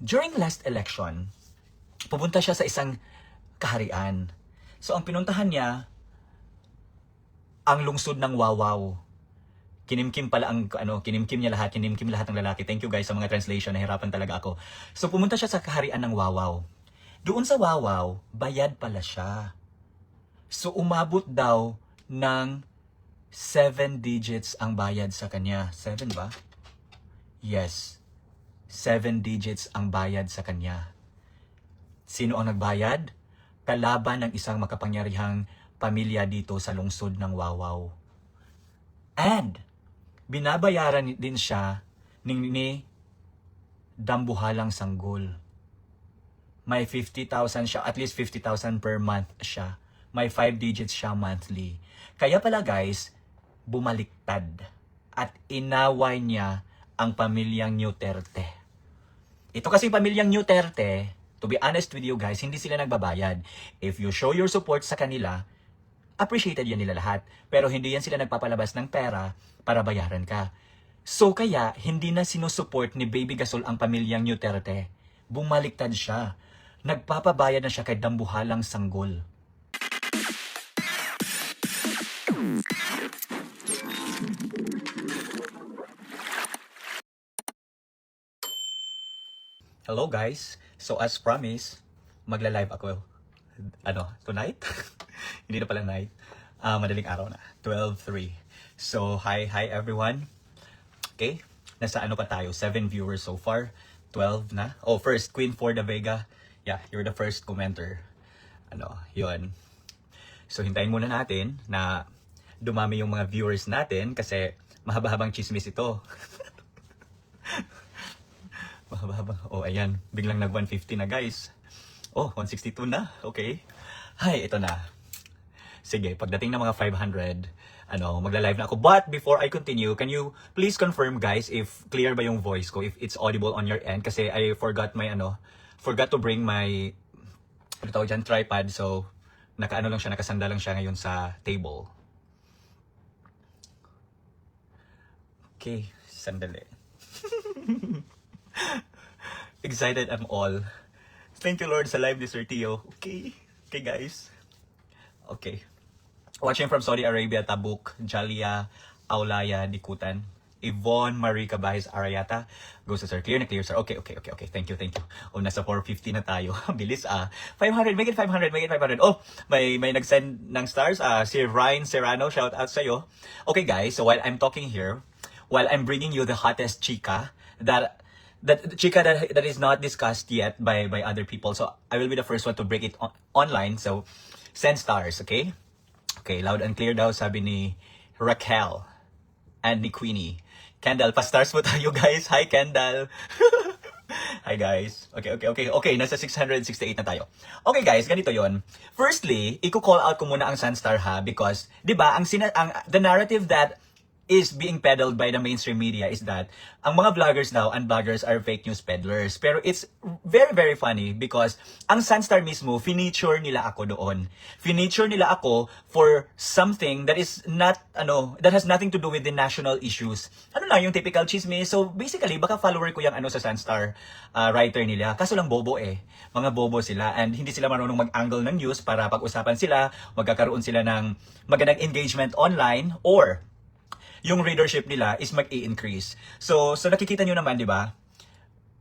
during last election, pupunta siya sa isang kaharian. So ang pinuntahan niya, ang lungsod ng Wawaw. Kinimkim pala ang ano, kinimkim niya lahat, kinimkim lahat ng lalaki. Thank you guys sa mga translation, nahirapan talaga ako. So pumunta siya sa kaharian ng Wawaw. Doon sa Wawaw, bayad pala siya. So umabot daw ng seven digits ang bayad sa kanya. Seven ba? Yes. Seven digits ang bayad sa kanya. Sino ang nagbayad? Kalaban ng isang makapangyarihang pamilya dito sa lungsod ng Wawaw. And, binabayaran din siya ni, ni Dambuhalang Sanggol. May 50,000 siya, at least 50,000 per month siya. May 5 digits siya monthly. Kaya pala guys, bumaliktad at inaway niya ang pamilyang Duterte. Ito kasi pamilyang Duterte, to be honest with you guys, hindi sila nagbabayad. If you show your support sa kanila, appreciated yan nila lahat. Pero hindi yan sila nagpapalabas ng pera para bayaran ka. So kaya, hindi na sinusupport ni Baby Gasol ang pamilyang Duterte. Bumaliktad siya. Nagpapabayad na siya kay Dambuhalang Sanggol. Hello guys. So as promised, magla-live ako. Ano, tonight? Hindi na pala night. Ah, madaling araw na. 12.03. So, hi, hi everyone. Okay, nasa ano pa tayo? 7 viewers so far. 12 na. Oh, first, Queen for the Vega. Yeah, you're the first commenter. Ano, yun. So, hintayin muna natin na dumami yung mga viewers natin kasi mahaba-habang chismis ito. Mahaba-haba. Oh, ayan. Biglang nag 150 na, guys. Oh, 162 na. Okay. Hi, ito na. Sige, pagdating ng mga 500, ano, magla-live na ako. But before I continue, can you please confirm, guys, if clear ba yung voice ko, if it's audible on your end? Kasi I forgot my, ano, forgot to bring my, ano tawag dyan, tripod. So, nakaano lang siya, nakasanda lang siya ngayon sa table. Okay, sandali. Excited I'm all. Thank you Lord sa live ni Sir Tio. Okay. Okay guys. Okay. Watching from Saudi Arabia, Tabuk, Jalia, Aulaya, Dikutan. Yvonne Marie Cabajes Arayata. Go sa Sir. Clear na clear, Sir. Okay, okay, okay, okay. Thank you, thank you. Oh, nasa 450 na tayo. Bilis ah. 500, make it 500, make it 500. Oh, may may nag-send ng stars. Ah, si Ryan Serrano, shout out sa'yo. Okay guys, so while I'm talking here, while I'm bringing you the hottest chica that that chica that, that is not discussed yet by by other people. So I will be the first one to break it on, online. So send stars, okay? Okay, loud and clear daw sabi ni Raquel and ni Queenie. Kendall, pa-stars mo tayo guys. Hi Kendall. Hi guys. Okay, okay, okay. Okay, nasa 668 na tayo. Okay guys, ganito yon. Firstly, i-call out ko muna ang Sunstar ha because 'di ba, ang, sina- ang the narrative that is being peddled by the mainstream media is that ang mga vloggers now and bloggers are fake news peddlers. Pero it's very, very funny because ang Sunstar mismo, finiture nila ako doon. Finiture nila ako for something that is not, ano, that has nothing to do with the national issues. Ano lang yung typical chismis. So basically, baka follower ko yung ano sa Sunstar uh, writer nila. Kaso lang bobo eh. Mga bobo sila and hindi sila marunong mag-angle ng news para pag-usapan sila, magkakaroon sila ng magandang engagement online or yung readership nila is mag-i-increase. So, so nakikita nyo naman, di ba?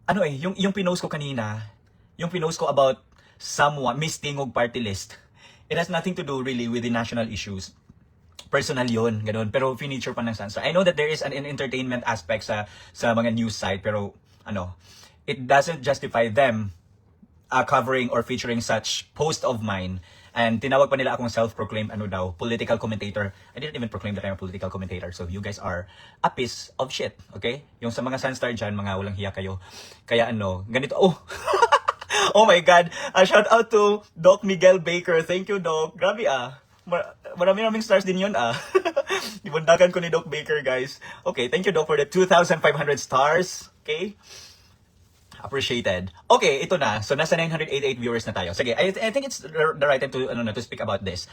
Ano eh, yung, yung pinost ko kanina, yung pinost ko about someone, Miss Tingog party list, it has nothing to do really with the national issues. Personal yun, ganun. Pero finiture pa ng Sunstar. I know that there is an, an entertainment aspect sa, sa mga news site, pero ano, it doesn't justify them uh, covering or featuring such post of mine. And tinawag pa nila akong self-proclaimed ano daw, political commentator. I didn't even proclaim that I'm a political commentator. So you guys are a piece of shit, okay? Yung sa mga Sunstar dyan, mga walang hiya kayo. Kaya ano, ganito, oh! oh my God! A shout out to Doc Miguel Baker. Thank you, Doc. Grabe ah. Mar- marami naming stars din yun ah. Ibundakan ko ni Doc Baker, guys. Okay, thank you, Doc, for the 2,500 stars. Okay? Appreciated. Okay, ito na. So nasa 988 viewers na tayo. Sige, I, I think it's the right time to ano to speak about this.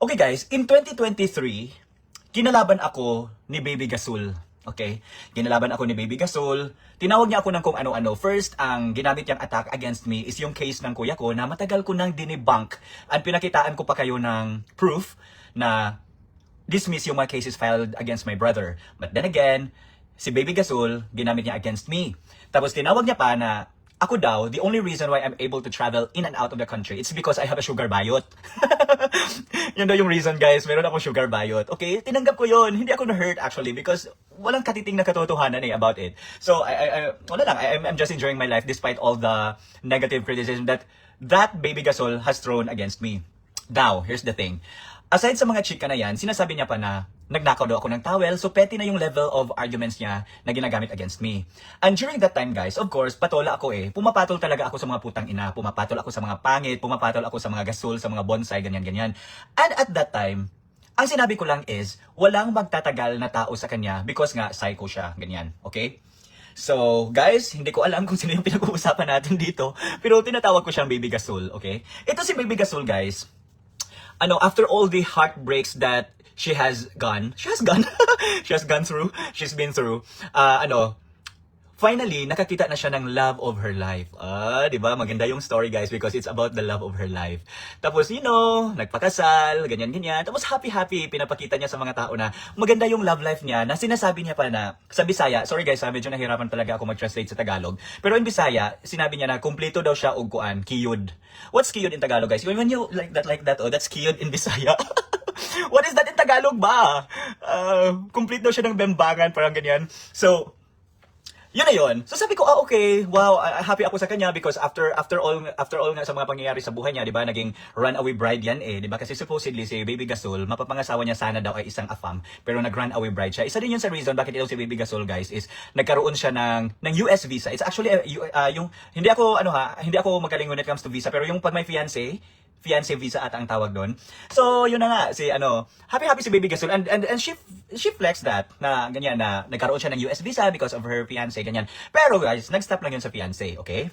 Okay guys, in 2023, kinalaban ako ni Baby Gasol. Okay? Ginalaban ako ni Baby Gasol. Tinawag niya ako ng kung ano-ano. First, ang ginamit niyang attack against me is yung case ng kuya ko na matagal ko nang dinibunk. At pinakitaan ko pa kayo ng proof na dismiss yung mga cases filed against my brother. But then again, si Baby Gasol, ginamit niya against me. Tapos tinawag niya pa na ako daw, the only reason why I'm able to travel in and out of the country, it's because I have a sugar bayot. yun daw yung reason, guys. Meron ako sugar bayot. Okay, tinanggap ko yun. Hindi ako na-hurt actually because walang katiting na katotohanan eh about it. So, I, I, I wala lang. I, I'm- just enjoying my life despite all the negative criticism that that Baby Gasol has thrown against me. Now, here's the thing. Aside sa mga chika na yan, sinasabi niya pa na nagnakaw daw ako ng towel, so petty na yung level of arguments niya na ginagamit against me. And during that time, guys, of course, patola ako eh. Pumapatol talaga ako sa mga putang ina, pumapatol ako sa mga pangit, pumapatol ako sa mga gasol, sa mga bonsai, ganyan-ganyan. And at that time, ang sinabi ko lang is, walang magtatagal na tao sa kanya because nga psycho siya, ganyan. Okay? So, guys, hindi ko alam kung sino yung pinag-uusapan natin dito, pero tinatawag ko siyang Baby Gasol, okay? Ito si Baby Gasol, guys ano, after all the heartbreaks that she has gone, she has gone, she has gone through, she's been through, uh, ano, finally, nakakita na siya ng love of her life. Ah, di ba? Maganda yung story, guys, because it's about the love of her life. Tapos, you know, nagpakasal, ganyan-ganyan. Tapos, happy-happy, pinapakita niya sa mga tao na maganda yung love life niya, na sinasabi niya pa na, sa Bisaya, sorry guys, ha, medyo nahirapan talaga ako mag-translate sa Tagalog. Pero in Bisaya, sinabi niya na, kumpleto daw siya og kuan, kiyod. What's kiyod in Tagalog, guys? When you like that, like that, oh, that's kiyod in Bisaya. What is that in Tagalog ba? Uh, complete daw siya ng bembangan, parang ganyan. So, yun na yun. So sabi ko, ah okay, wow, happy ako sa kanya because after after all after all nga sa mga pangyayari sa buhay niya, 'di ba? Naging runaway bride yan eh, 'di ba? Kasi supposedly si Baby Gasol, mapapangasawa niya sana daw ay isang afam, pero nag-runaway bride siya. Isa din yun sa reason bakit ito si Baby Gasol, guys, is nagkaroon siya ng ng US visa. It's actually uh, ah, yung hindi ako ano ha, hindi ako magaling when it comes to visa, pero yung pag may fiancé, fiancé visa ata ang tawag doon. So, yun na nga, si ano, happy happy si Baby Gasol and and, and she she flexed that na ganyan na nagkaroon siya ng US visa because of her fiancé ganyan. Pero guys, nag-stop lang yun sa fiancé, okay?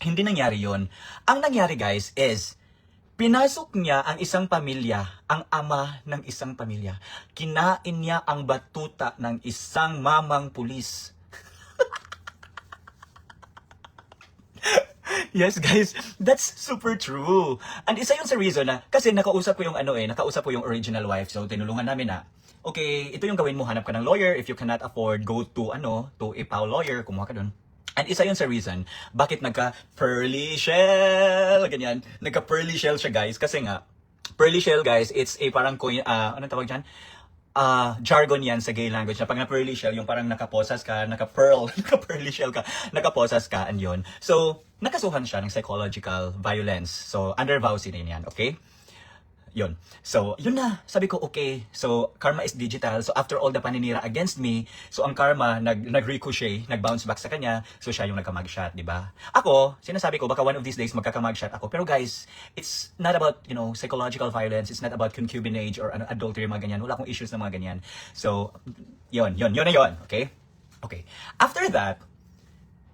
Hindi nangyari yun. Ang nangyari guys is Pinasok niya ang isang pamilya, ang ama ng isang pamilya. Kinain niya ang batuta ng isang mamang pulis. Yes, guys, that's super true. And isa yun sa reason na, kasi nakausap ko yung ano eh, nakausap ko yung original wife. So, tinulungan namin na, okay, ito yung gawin mo, hanap ka ng lawyer. If you cannot afford, go to, ano, to a PAW lawyer, kumuha ka dun. And isa yun sa reason, bakit nagka pearly shell, ganyan. Nagka pearly shell siya, guys, kasi nga, pearly shell, guys, it's a parang coin, ah, anong tawag dyan? ah jargon yan sa gay language na pag na pearly shell, yung parang nakaposas ka, naka-pearl, naka-pearly shell ka, nakaposas ka, and yun. So, nakasuhan siya ng psychological violence. So, under VAUSI na yan, okay? Yun. So, yun na. Sabi ko, okay. So, karma is digital. So, after all the paninira against me, so ang karma, nag, nag-ricochet, nag-bounce back sa kanya. So, siya yung nagkamag-shot, di ba? Ako, sinasabi ko, baka one of these days magkakamag-shot ako. Pero guys, it's not about, you know, psychological violence. It's not about concubinage or ano, adultery, mga ganyan. Wala akong issues na mga ganyan. So, yun, yun, yun na yun. Okay? Okay. After that,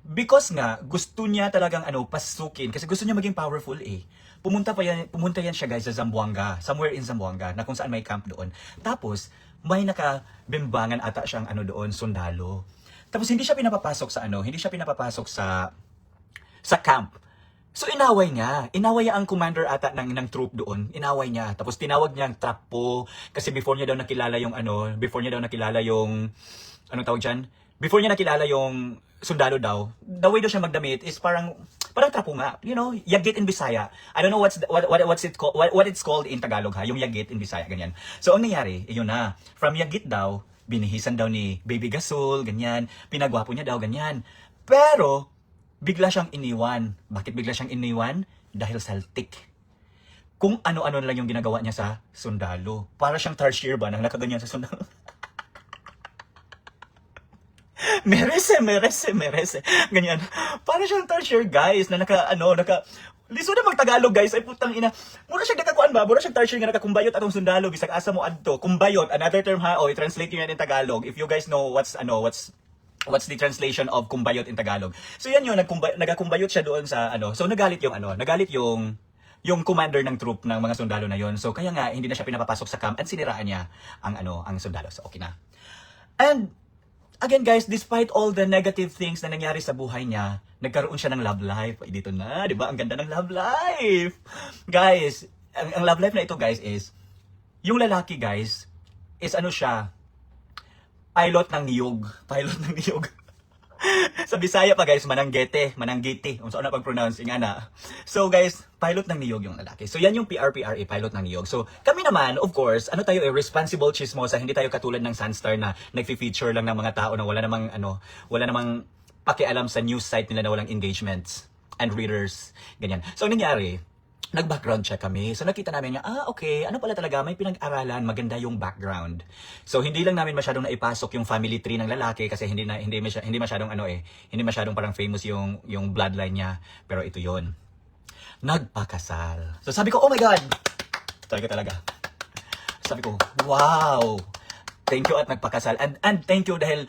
because nga gusto niya talagang ano pasukin kasi gusto niya maging powerful eh. Pumunta pa yan, pumunta yan siya guys sa Zamboanga, somewhere in Zamboanga na kung saan may camp doon. Tapos may nakabimbangan ata siyang ano doon, sundalo. Tapos hindi siya pinapapasok sa ano, hindi siya pinapapasok sa sa camp. So inaway niya. Inaway niya ang commander ata ng, ng troop doon. Inaway niya. Tapos tinawag niya ang trapo. Kasi before niya daw nakilala yung ano, before niya daw nakilala yung, anong tawag dyan? Before niya nakilala yung sundalo daw, the way daw siya magdamit is parang, parang trapo nga. You know, yagit in Bisaya. I don't know what's, the- what, what, what's it called, what, what it's called in Tagalog ha, yung yagit in Bisaya, ganyan. So ang nangyari, yun na, from yagit daw, binihisan daw ni Baby Gasol, ganyan, pinagwapo niya daw, ganyan. Pero, bigla siyang iniwan. Bakit bigla siyang iniwan? Dahil saltik. Kung ano-ano lang yung ginagawa niya sa sundalo. Para siyang tarsier ba, nang nakaganyan sa sundalo. Merese, merese, merese. Ganyan. Para siyang tarsier, guys, na naka, ano, naka, Liso na mag-Tagalog guys, ay putang ina. Mura siya nakakuan ba? Mura siya tarsier nga nakakumbayot atong sundalo bisag asa mo adto. Kumbayot, another term ha, o i-translate niyo in Tagalog. If you guys know what's ano, what's what's the translation of kumbayot in Tagalog. So yan yun, nagkumbay, nagakumbayot siya doon sa ano. So nagalit yung ano, nagalit yung yung commander ng troop ng mga sundalo na yon. So kaya nga hindi na siya pinapapasok sa camp at siniraan niya ang ano, ang sundalo. So okay na. And again guys, despite all the negative things na nangyari sa buhay niya, nagkaroon siya ng love life. Ay, dito na, di ba? Ang ganda ng love life. Guys, ang, ang love life na ito guys is, yung lalaki guys, is ano siya, pilot ng niyog. Pilot ng niyog. sa Bisaya pa guys, mananggete, mananggiti. Kung saan na pag-pronounce nga na. So guys, pilot ng niyog yung lalaki. So yan yung PRPRA, pilot ng niyog. So kami naman, of course, ano tayo eh, responsible chismosa. Hindi tayo katulad ng Sunstar na nagfi-feature lang ng mga tao na wala namang ano, wala namang pakialam sa news site nila na walang engagements and readers. Ganyan. So ang nangyari, nag-background check kami. So nakita namin niya, ah okay, ano pala talaga, may pinag-aralan, maganda yung background. So hindi lang namin masyadong naipasok yung family tree ng lalaki kasi hindi na hindi masy- hindi masyadong ano eh, hindi masyadong parang famous yung yung bloodline niya, pero ito 'yon. Nagpakasal. So sabi ko, oh my god. Talaga talaga. Sabi ko, wow. Thank you at nagpakasal. And and thank you dahil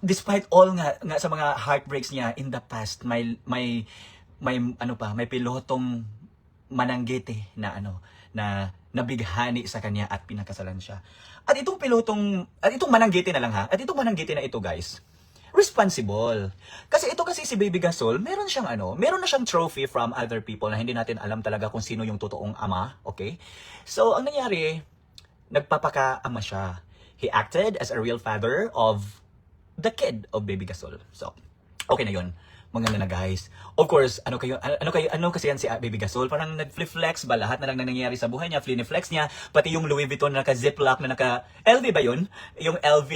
despite all nga, nga sa mga heartbreaks niya in the past, may may may ano pa, may pilotong mananggete na ano na nabighani sa kanya at pinakasalan siya. At itong pilotong at itong mananggete na lang ha. At itong mananggete na ito, guys, responsible. Kasi ito kasi si Baby Gasol, meron siyang ano, meron na siyang trophy from other people na hindi natin alam talaga kung sino yung totoong ama, okay? So, ang nangyari, nagpapaka-ama siya. He acted as a real father of the kid of Baby Gasol. So, okay na yun. Maganda na guys. Of course, ano kayo, ano, ano kayo, ano kasi yan si ah, Baby Gasol? Parang nag-flex ba lahat na lang na nangyayari sa buhay niya, flex niya, pati yung Louis Vuitton na naka-ziplock na naka, LV ba yun? Yung LV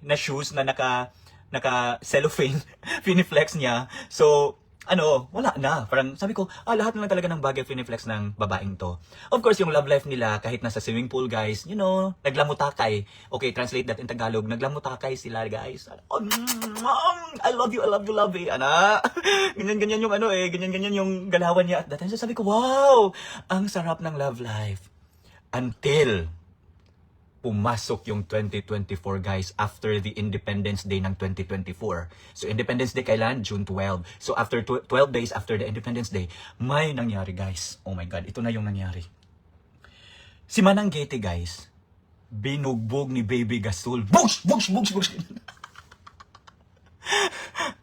na shoes na naka, naka cellophane, finiflex niya. So, ano, wala na. Parang sabi ko, ah, lahat na lang talaga ng bagay finiflex ng babaeng to. Of course, yung love life nila, kahit nasa swimming pool, guys, you know, naglamutakay. Okay, translate that in Tagalog. Naglamutakay sila, guys. Oh, mom, I love you, I love you, love you, ana. Ganyan-ganyan yung ano eh, ganyan-ganyan yung galawan niya at that time. Sabi ko, wow, ang sarap ng love life. Until, pumasok yung 2024 guys after the Independence Day ng 2024. So Independence Day kailan? June 12. So after tw- 12 days after the Independence Day, may nangyari guys. Oh my God, ito na yung nangyari. Si Manang Gete guys, binugbog ni Baby Gasol. Bugs! Bugs! Bugs! Bugs!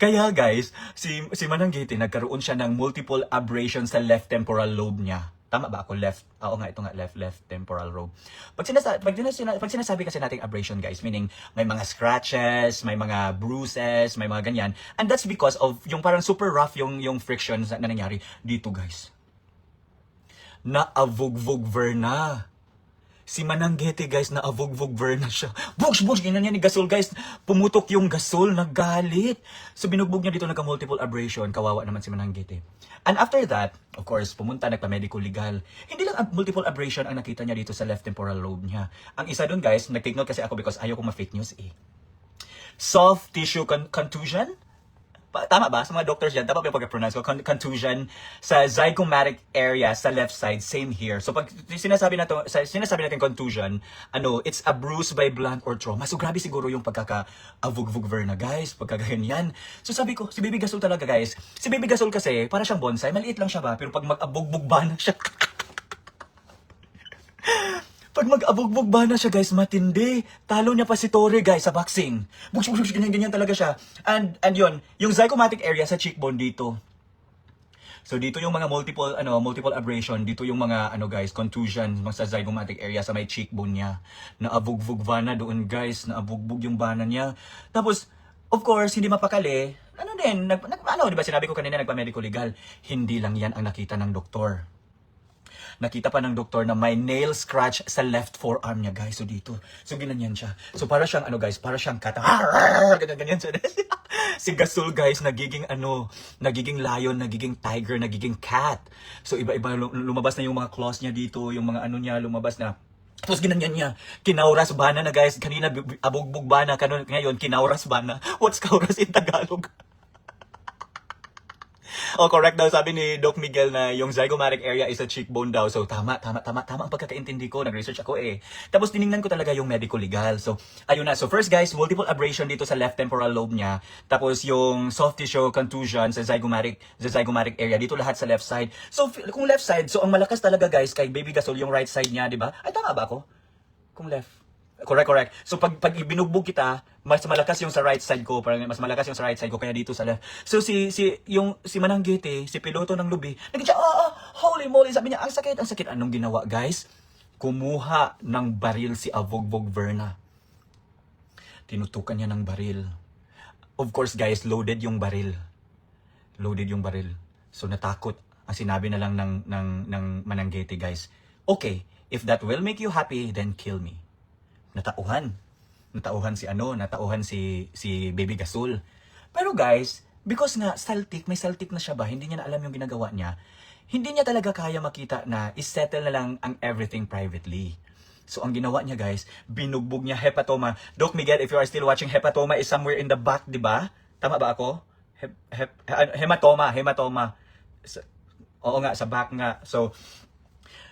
Kaya guys, si, si Manang Gete nagkaroon siya ng multiple abrasions sa left temporal lobe niya. Tama ba ako? Left. ah, Oo nga, ito nga, left, left temporal lobe. Pag, sinasa, pag, sinasa, pag sinasabi kasi nating abrasion, guys, meaning may mga scratches, may mga bruises, may mga ganyan. And that's because of yung parang super rough yung, yung friction na, na nangyari dito, guys. Na-avog-vog Verna. Si Mananggete, guys, na avog-vog na siya. Bugs, bugs, ganyan yan ni Gasol, guys. Pumutok yung Gasol, naggalit. So, binugbog niya dito, nagka-multiple abrasion. Kawawa naman si Mananggete. And after that, of course, pumunta, nagpa-medical legal. Hindi lang ab- multiple abrasion ang nakita niya dito sa left temporal lobe niya. Ang isa doon, guys, nag-take note kasi ako because ayaw ko ma-fake news eh. Soft tissue con- contusion? Tama ba? Sa mga doctors dyan, ba yung pag-pronounce ko? Con- contusion sa zygomatic area sa left side, same here. So pag sinasabi na to, sa, sinasabi natin contusion, ano, it's a bruise by blunt or trauma. So grabe siguro yung pagkaka-avug-vug na guys, pagkaganyan. So sabi ko, si Baby Gasol talaga guys. Si Baby Gasol kasi, para siyang bonsai, maliit lang siya ba? Pero pag mag-abog-bug ba na siya, pag mag-abugbog ba na siya, guys, matindi. Talo niya pa si Torre, guys, sa boxing. Bugs, bugs, bugs, ganyan, ganyan talaga siya. And, and yun, yung zygomatic area sa cheekbone dito. So, dito yung mga multiple, ano, multiple abrasion. Dito yung mga, ano, guys, contusion sa zygomatic area sa may cheekbone niya. Naabugbog bana doon, guys. Naabugbog yung bana niya. Tapos, of course, hindi mapakali. Ano din, nag, nag, ano, di ba sinabi ko kanina, nagpa-medical legal. Hindi lang yan ang nakita ng doktor nakita pa ng doktor na may nail scratch sa left forearm niya, guys. So, dito. So, ginanyan siya. So, para siyang, ano, guys, para siyang cat. Ganyan, ganyan siya. si Gasol, guys, nagiging, ano, nagiging lion, nagiging tiger, nagiging cat. So, iba-iba, lu- lumabas na yung mga claws niya dito, yung mga ano niya, lumabas na. Tapos ginanyan niya, kinauras bana na guys, kanina abugbog bana, kanon, ngayon kinauras bana. What's kauras in Tagalog? Oh, correct daw. Sabi ni Doc Miguel na yung zygomatic area is a cheekbone daw. So, tama, tama, tama, tama ang pagkakaintindi ko. Nag-research ako eh. Tapos, tiningnan ko talaga yung medical legal. So, ayun na. So, first guys, multiple abrasion dito sa left temporal lobe niya. Tapos, yung soft tissue contusion sa zygomatic, sa zygomatic area. Dito lahat sa left side. So, kung left side, so ang malakas talaga guys kay Baby Gasol yung right side niya, di ba? Ay, tama ba ako? Kung left. Correct, correct. So pag pag binugbog kita, mas malakas yung sa right side ko, parang mas malakas yung sa right side ko kaya dito sa left. So si si yung si Manang Gete, si piloto ng lubi, nagsiya, ah, ah, holy moly, sabi niya, ang sakit, ang sakit. Anong ginawa, guys? Kumuha ng baril si Avogbog Verna. Tinutukan niya ng baril. Of course, guys, loaded yung baril. Loaded yung baril. So natakot. Ang sinabi na lang ng ng ng Mananggete, guys. Okay, if that will make you happy, then kill me natauhan. Natauhan si ano, natauhan si si Baby Gasol. Pero guys, because nga saltik, may saltik na siya ba, hindi niya na alam yung ginagawa niya, hindi niya talaga kaya makita na isettle na lang ang everything privately. So ang ginawa niya guys, binugbog niya hepatoma. Doc Miguel, if you are still watching, hepatoma is somewhere in the back, di ba? Tama ba ako? Hep, hep, he- hematoma, hematoma. Sa- oo nga, sa back nga. So,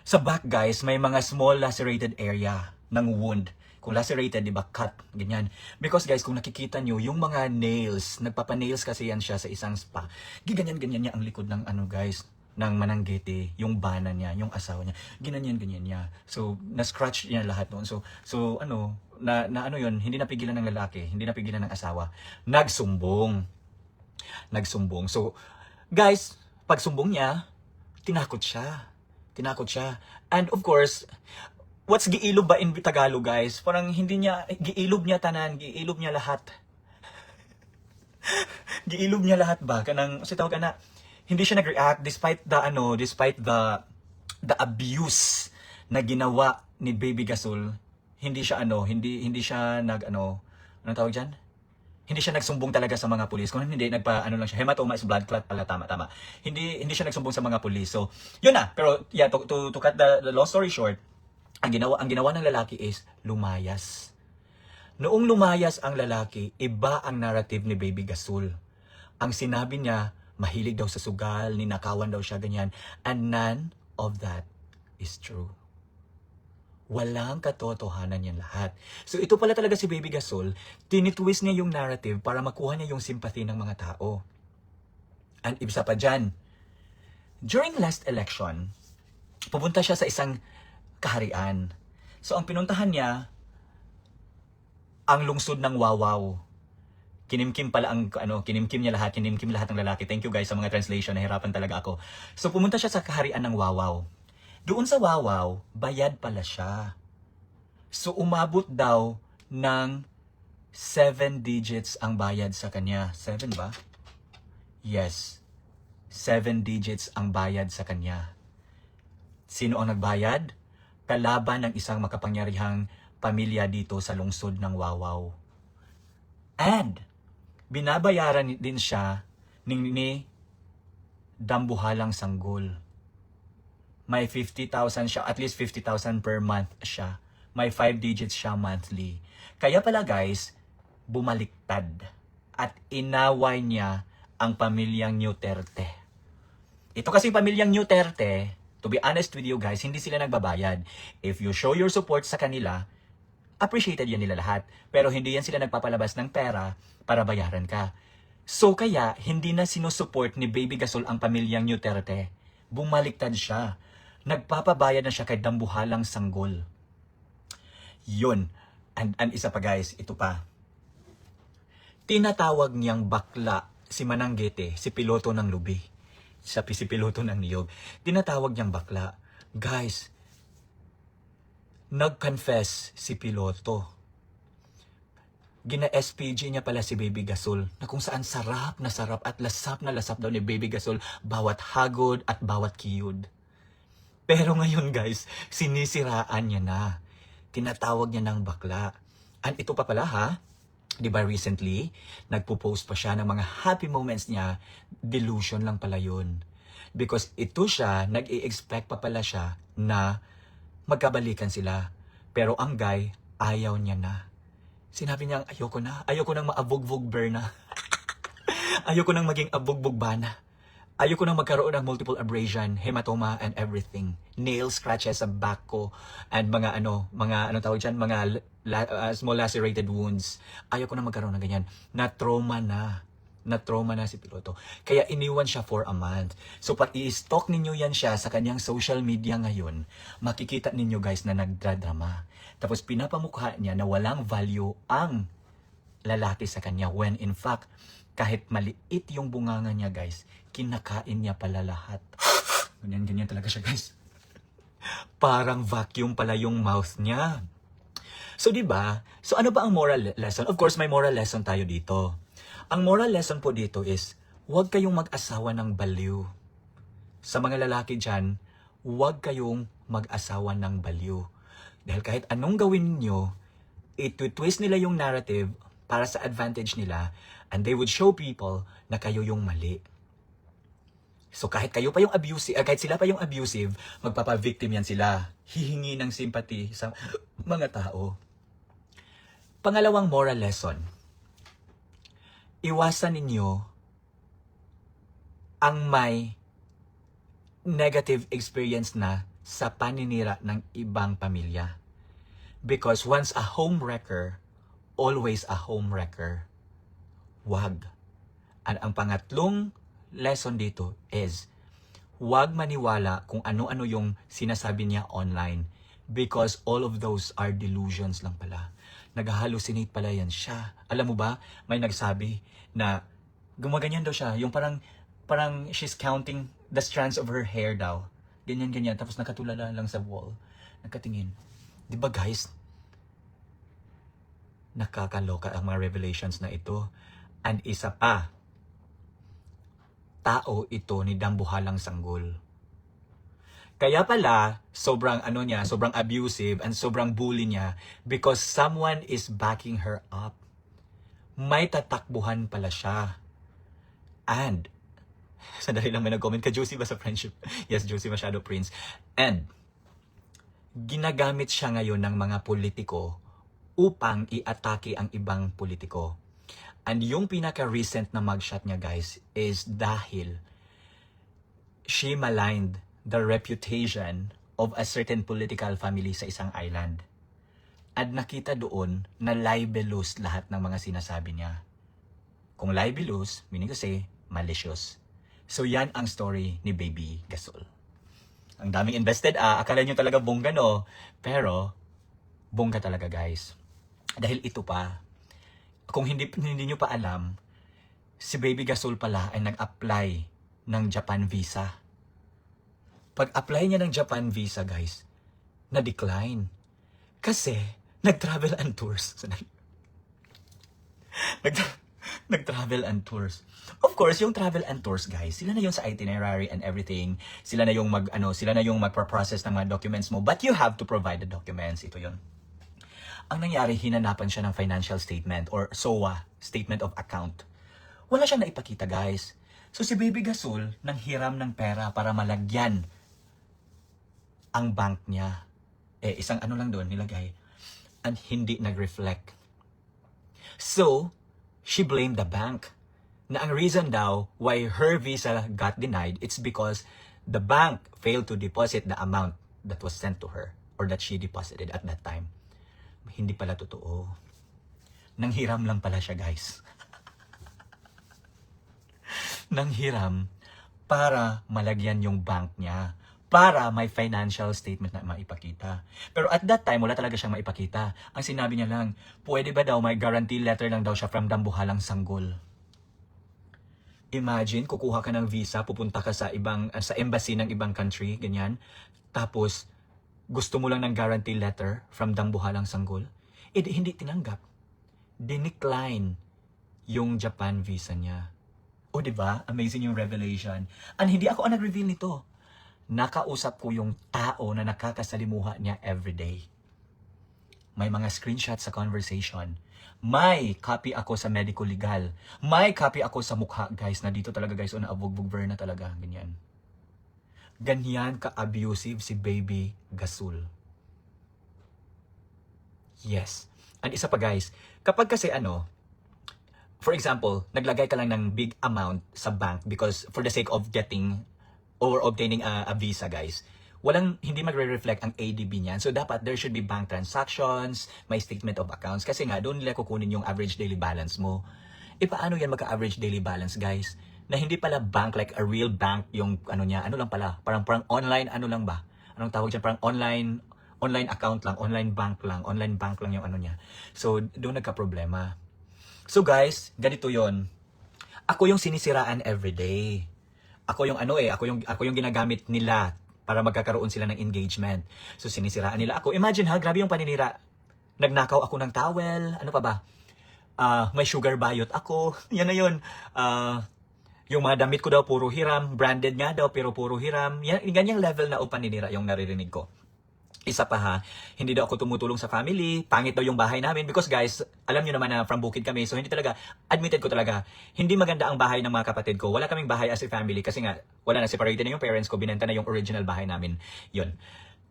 sa back guys, may mga small lacerated area ng wound. Kung lacerated, di ba, cut, ganyan. Because guys, kung nakikita nyo, yung mga nails, nagpapa-nails kasi yan siya sa isang spa. Giganyan-ganyan niya ang likod ng ano guys, ng mananggete, yung bana niya, yung asawa niya. Ginanyan-ganyan niya. So, na-scratch niya lahat noon. So, so ano, na, na ano yun, hindi napigilan ng lalaki, hindi napigilan ng asawa. Nagsumbong. Nagsumbong. So, guys, pag sumbong niya, tinakot siya. Tinakot siya. And of course, what's giilob ba in Tagalog, guys? Parang hindi niya, giilob niya tanan, giilob niya lahat. giilob niya lahat ba? Kanang, kasi tawag na, hindi siya nag-react despite the, ano, despite the, the abuse na ginawa ni Baby Gasol. Hindi siya, ano, hindi, hindi siya nag, ano, anong tawag dyan? hindi siya nagsumbong talaga sa mga pulis. Kung hindi, nagpa, ano lang siya, hematoma is blood clot pala, tama, tama. Hindi, hindi siya nagsumbong sa mga pulis. So, yun na. Pero, yeah, to, to, to cut the, the long story short, ang ginawa, ang ginawa ng lalaki is lumayas. Noong lumayas ang lalaki, iba ang narrative ni Baby Gasol. Ang sinabi niya, mahilig daw sa sugal, ninakawan daw siya, ganyan. And none of that is true. Walang katotohanan yan lahat. So ito pala talaga si Baby Gasol, tinitwist niya yung narrative para makuha niya yung sympathy ng mga tao. And ibsa pa dyan, during last election, pupunta siya sa isang kaharian. So ang pinuntahan niya, ang lungsod ng Wawaw. Kinimkim pala ang ano, kinimkim niya lahat, kinimkim lahat ng lalaki. Thank you guys sa mga translation, nahirapan talaga ako. So pumunta siya sa kaharian ng Wawaw. Doon sa Wawaw, bayad pala siya. So umabot daw ng 7 digits ang bayad sa kanya. 7 ba? Yes. 7 digits ang bayad sa kanya. Sino ang nagbayad? Kalaban ng isang makapangyarihang pamilya dito sa lungsod ng Wawaw. And, binabayaran din siya ni, ni Dambuhalang Sanggol. May 50,000 siya, at least 50,000 per month siya. May 5 digits siya monthly. Kaya pala guys, bumaliktad at inaway niya ang pamilyang Duterte. Ito kasi pamilyang Duterte, to be honest with you guys, hindi sila nagbabayad. If you show your support sa kanila, appreciated yan nila lahat. Pero hindi yan sila nagpapalabas ng pera para bayaran ka. So kaya, hindi na sinusupport ni Baby Gasol ang pamilyang Duterte. Bumaliktad siya. Nagpapabayad na siya kay Dambuhalang Sanggol. Yun. And, and isa pa guys, ito pa. Tinatawag niyang bakla si Mananggete, si piloto ng lubi. Siya si piloto ng niyog. Tinatawag niyang bakla. Guys, nag-confess si piloto. Gina-SPG niya pala si Baby Gasol na kung saan sarap na sarap at lasap na lasap daw ni Baby Gasol bawat hagod at bawat kiyod. Pero ngayon guys, sinisiraan niya na. Tinatawag niya ng bakla. And ito pa pala ha, di ba recently, nagpo-post pa siya ng mga happy moments niya, delusion lang pala yun. Because ito siya, nag-i-expect pa pala siya na magkabalikan sila. Pero ang guy, ayaw niya na. Sinabi niya, ayoko na. Ayoko nang maabugbog Berna. ayoko nang maging abugbog bana. Ayoko nang magkaroon ng multiple abrasion, hematoma, and everything. Nail scratches sa back ko, and mga ano, mga ano tawag dyan, mga la, uh, small lacerated wounds. Ayoko nang magkaroon ng ganyan. Na trauma na. na trauma na si piloto. Kaya iniwan siya for a month. So pag i-stalk ninyo yan siya sa kanyang social media ngayon, makikita ninyo guys na nagdradrama. Tapos pinapamukha niya na walang value ang lalaki sa kanya when in fact, kahit maliit yung bunganga niya guys, kinakain niya pala lahat. Ganyan, ganyan talaga siya guys. Parang vacuum pala yung mouth niya. So, di ba? So, ano ba ang moral le- lesson? Of course, may moral lesson tayo dito. Ang moral lesson po dito is, huwag kayong mag-asawa ng baliw. Sa mga lalaki dyan, huwag kayong mag-asawa ng baliw. Dahil kahit anong gawin niyo, it-twist nila yung narrative para sa advantage nila and they would show people na kayo yung mali. So kahit kayo pa yung abusive, ah, kahit sila pa yung abusive, magpapa-victim yan sila. Hihingi ng sympathy sa mga tao. Pangalawang moral lesson. Iwasan ninyo ang may negative experience na sa paninira ng ibang pamilya. Because once a home wrecker, always a home wrecker. Wag. At ang pangatlong lesson dito is, huwag maniwala kung ano-ano yung sinasabi niya online because all of those are delusions lang pala. Nag-hallucinate pala yan siya. Alam mo ba, may nagsabi na gumaganyan daw siya, yung parang parang she's counting the strands of her hair daw. Ganyan-ganyan, tapos nakatulala lang sa wall. Nagkatingin. Di ba guys, nakakaloka ang mga revelations na ito. And isa pa, tao ito ni Dambuhalang Sanggol. Kaya pala, sobrang ano niya, sobrang abusive and sobrang bully niya because someone is backing her up. May tatakbuhan pala siya. And, sandali lang may nag-comment ka, Josie ba sa friendship? yes, Josie Machado Prince. And, ginagamit siya ngayon ng mga politiko upang i-atake ang ibang politiko. And yung pinaka-recent na mugshot niya guys is dahil she maligned the reputation of a certain political family sa isang island. At nakita doon na libelous lahat ng mga sinasabi niya. Kung libelous, meaning say, malicious. So yan ang story ni Baby Gasol. Ang daming invested ah, akala nyo talaga bongga no? Pero, bongga talaga guys. Dahil ito pa, kung hindi, hindi nyo pa alam, si Baby Gasol pala ay nag-apply ng Japan visa. Pag-apply niya ng Japan visa, guys, na-decline. Kasi, nag-travel and tours. nag nag-travel and tours. Of course, yung travel and tours, guys, sila na yung sa itinerary and everything. Sila na yung mag, ano, sila na yung magpa-process ng mga documents mo. But you have to provide the documents. Ito yun ang nangyari, hinanapan siya ng financial statement or SOA, Statement of Account. Wala siyang naipakita, guys. So si Baby Gasol, nang hiram ng pera para malagyan ang bank niya. Eh, isang ano lang doon nilagay. And hindi nag-reflect. So, she blamed the bank. Na ang reason daw why her visa got denied, it's because the bank failed to deposit the amount that was sent to her or that she deposited at that time hindi pala totoo. Nanghiram lang pala siya, guys. Nanghiram para malagyan yung bank niya. Para may financial statement na maipakita. Pero at that time, wala talaga siyang maipakita. Ang sinabi niya lang, pwede ba daw may guarantee letter lang daw siya from Dambuhalang Sanggol. Imagine, kukuha ka ng visa, pupunta ka sa ibang sa embassy ng ibang country, ganyan. Tapos, gusto mo lang ng guarantee letter from Dambuhalang Sanggol, eh di- hindi tinanggap. Dinecline yung Japan visa niya. O di ba? Amazing yung revelation. And hindi ako ang nag-reveal nito. Nakausap ko yung tao na nakakasalimuha niya everyday. May mga screenshots sa conversation. May copy ako sa medical legal. May copy ako sa mukha, guys, na dito talaga, guys, o na abugbog na talaga, ganyan ganyan ka-abusive si Baby Gasol. Yes. And isa pa guys, kapag kasi ano, for example, naglagay ka lang ng big amount sa bank because for the sake of getting or obtaining a, a visa guys, walang hindi magre-reflect ang ADB niyan. So dapat there should be bank transactions, may statement of accounts kasi nga doon nila kukunin yung average daily balance mo. E paano yan magka-average daily balance, guys? Na hindi pala bank, like a real bank, yung ano niya, ano lang pala, parang parang online, ano lang ba? Anong tawag dyan? Parang online, online account lang, online bank lang, online bank lang yung ano niya. So, doon nagka-problema. So guys, ganito yon. Ako yung sinisiraan everyday. Ako yung ano eh, ako yung ako yung ginagamit nila para magkakaroon sila ng engagement. So sinisiraan nila ako. Imagine ha, grabe yung paninira. Nagnakaw ako ng towel, ano pa ba? Ah, may sugar bayot ako. Yan na yun. Ah, yung mga damit ko daw puro hiram, branded nga daw pero puro hiram. Yan, ganyang level na o paninira yung naririnig ko. Isa pa ha, hindi daw ako tumutulong sa family, pangit daw yung bahay namin because guys, alam niyo naman na from Bukid kami, so hindi talaga, admitted ko talaga, hindi maganda ang bahay ng mga kapatid ko. Wala kaming bahay as a family kasi nga, wala na, separated na yung parents ko, binenta na yung original bahay namin. Yun.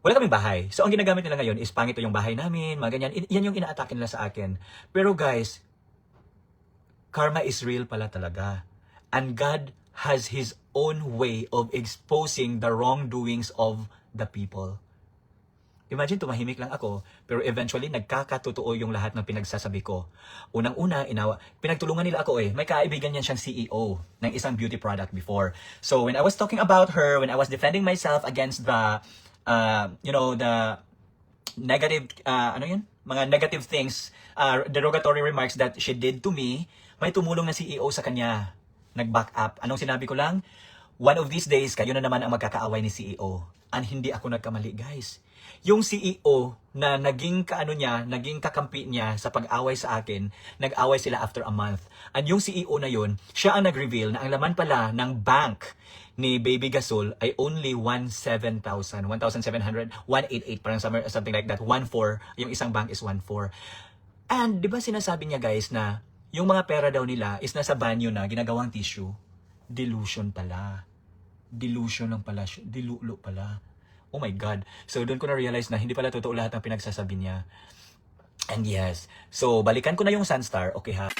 Wala kaming bahay. So ang ginagamit nila ngayon is pangit yung bahay namin, mga ganyan. I- Yan yung ina-atake nila sa akin. Pero guys, karma is real pala talaga. And God has His own way of exposing the wrongdoings of the people. Imagine tumahimik lang ako, pero eventually nagkakatotoo yung lahat ng pinagsasabi ko. Unang-una, inawa, pinagtulungan nila ako eh. May kaibigan yan siyang CEO ng isang beauty product before. So when I was talking about her, when I was defending myself against the, uh, you know, the negative, uh, ano yun? Mga negative things, uh, derogatory remarks that she did to me, may tumulong na CEO sa kanya. Nag-back up. Anong sinabi ko lang? One of these days, kayo na naman ang magkakaaway ni CEO. And hindi ako nagkamali, guys. Yung CEO na naging kaano niya, naging kakampi niya sa pag-away sa akin, nag-away sila after a month. And yung CEO na yun, siya ang nag-reveal na ang laman pala ng bank ni Baby Gasol ay only 17,000, 1,700, 188, parang something like that, 1,4, yung isang bank is 1,4. And di ba sinasabi niya guys na yung mga pera daw nila is nasa banyo na ginagawang tissue? Delusion pala. Delusion lang pala. Dilulo pala. Oh my God. So doon ko na-realize na hindi pala totoo lahat ng pinagsasabi niya. And yes. So balikan ko na yung Sunstar. Okay ha.